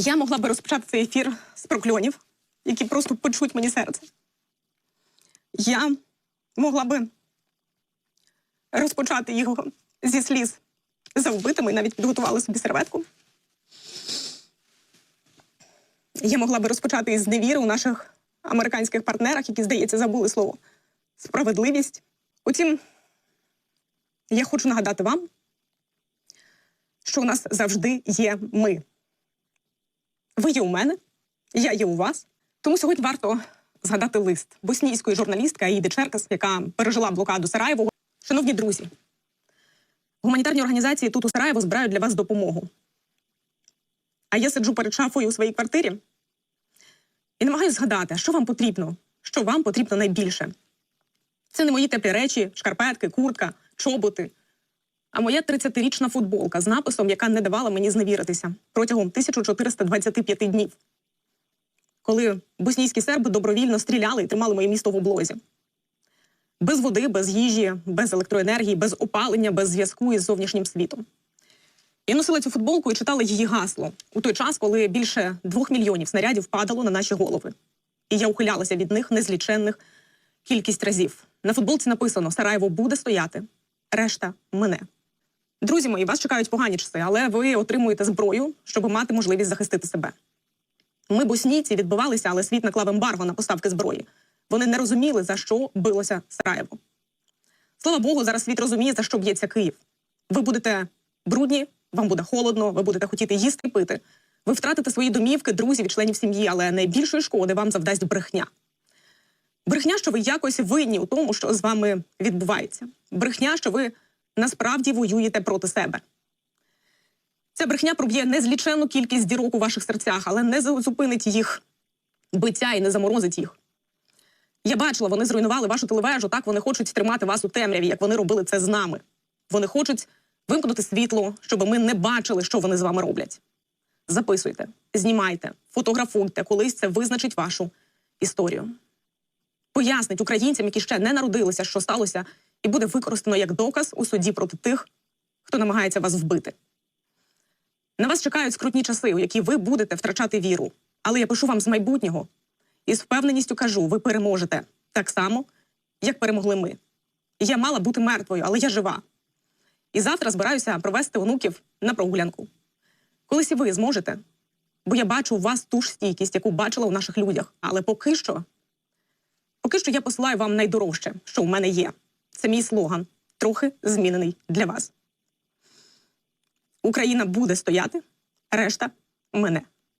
Я могла би розпочати цей ефір з прокльонів, які просто почуть мені серце. Я могла би розпочати його зі сліз за вбитими, навіть підготувала собі серветку. Я могла би розпочати із невіри у наших американських партнерах, які, здається, забули слово справедливість. Утім, я хочу нагадати вам, що у нас завжди є ми. Ви є у мене, я є у вас. Тому сьогодні варто згадати лист боснійської журналістки Аїди Черкас, яка пережила блокаду Сараєвого. Шановні друзі, гуманітарні організації тут у Сараєво збирають для вас допомогу. А я сиджу перед шафою у своїй квартирі і намагаюся згадати, що вам потрібно, що вам потрібно найбільше. Це не мої теплі речі, шкарпетки, куртка, чоботи, а моя 30-річна футболка з написом, яка не давала мені зневіритися протягом 1425 днів. Коли боснійські серби добровільно стріляли і тримали моє місто в облозі. Без води, без їжі, без електроенергії, без опалення, без зв'язку із зовнішнім світом. Я носила цю футболку і читала її гасло у той час, коли більше двох мільйонів снарядів падало на наші голови. І я ухилялася від них незліченних кількість разів. На футболці написано: Сараєво буде стояти, решта мене. Друзі мої, вас чекають погані часи, але ви отримуєте зброю, щоб мати можливість захистити себе. Ми, боснійці, відбивалися, але світ наклав ембарго на поставки зброї. Вони не розуміли, за що билося Сараєво. Слава Богу, зараз світ розуміє, за що б'ється Київ. Ви будете брудні, вам буде холодно, ви будете хотіти їсти і пити. Ви втратите свої домівки, друзів і членів сім'ї, але найбільшої шкоди вам завдасть брехня. Брехня, що ви якось винні у тому, що з вами відбувається. Брехня, що ви насправді воюєте проти себе. Ця брехня проб'є незліченну кількість дірок у ваших серцях, але не зупинить їх биття і не заморозить їх. Я бачила, вони зруйнували вашу телевежу. Так вони хочуть тримати вас у темряві, як вони робили це з нами. Вони хочуть вимкнути світло, щоб ми не бачили, що вони з вами роблять. Записуйте, знімайте, фотографуйте, колись це визначить вашу історію. Пояснить українцям, які ще не народилися, що сталося, і буде використано як доказ у суді проти тих, хто намагається вас вбити. На вас чекають скрутні часи, у які ви будете втрачати віру. Але я пишу вам з майбутнього і з впевненістю кажу: ви переможете так само, як перемогли ми. Я мала бути мертвою, але я жива. І завтра збираюся провести онуків на прогулянку. Колись і ви зможете, бо я бачу у вас ту ж стійкість, яку бачила у наших людях. Але поки що, поки що я посилаю вам найдорожче, що у мене є. Це мій слоган, трохи змінений для вас. Україна буде стояти, решта мене.